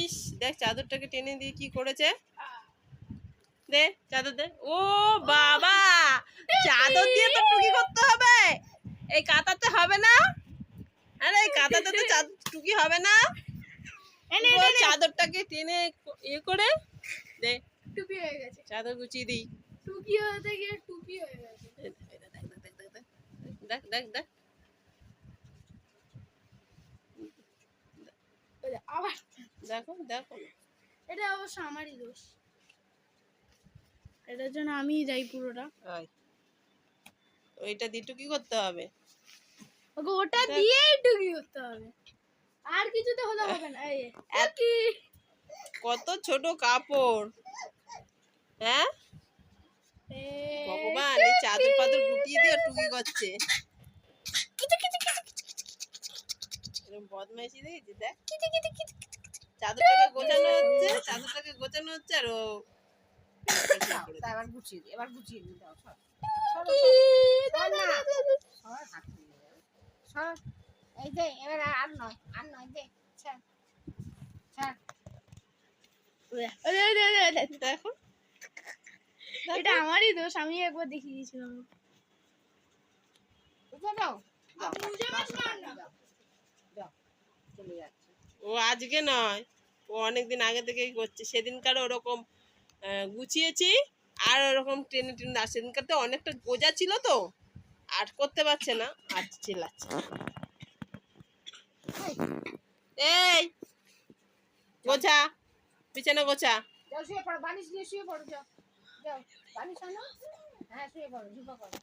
ইস দেখ চাদরটাকে টেনে দিয়ে কি করেছে? দে চাদর দে। ও বাবা চাদর দিয়ে তো টুকি করতে হবে। এই কাতাতে হবে না? আরে এই কাতাতে তো টুকি হবে না? চাদরটাকে টেনে ইয়ে করে দে। টুপি হয়ে গেছে। চাদর গুছিয়ে দিই। টুপি হতে গিয়ে টুপি হয়ে গেছে দেখ, দেখ। দেখ দেখ দেখ ওই যে আবার দেখো দেখো এটা অবশ্য আমারই দোষ এটার জন্য আমিই যাই পুরোটা ওইটা দিয়ে টুকি করতে হবে ওকে ওটা দিয়েই টুকি করতে হবে আর কিছুতে হলে হবে না এই কি কত ছোট কাপড় হ্যাঁ ভগবান এই চাদর পাদর গুটিয়ে দিয়ে টুকি করছে এরকম বদমাইশি দেখেছি দেখ চাদরটাকে গোছানো হচ্ছে চাদরটাকে গোছানো হচ্ছে আর ও এবার গুছিয়ে দিই এবার গুছিয়ে দিই দাও সর এই যে এবার আর নয় আর নয় দে ছাড় ছাড়। দেখো এটা আমারই দোষ আমি একবার দেখিয়ে দিয়েছিলাম? দাও, দাও, চলে যাচ্ছে। ও আজকে নয়, ও অনেকদিন আগে থেকেই করছে। সেদিনকার ওরকম গুছিয়েছি, আর ওরকম ট্রেনে টেনে আর সেদিনকার তো অনেকটা গোজা ছিল তো, আর করতে পারছে না, আর চিল্লাচ্ছে। এই, গোছা, পিছনে গোছা। শুয়ে পড়ো, বালিশ নিয়ে শুয়ে পড়ো, যাও। আনো। হ্যাঁ শুয়ে পড়ো, ঝুপা করো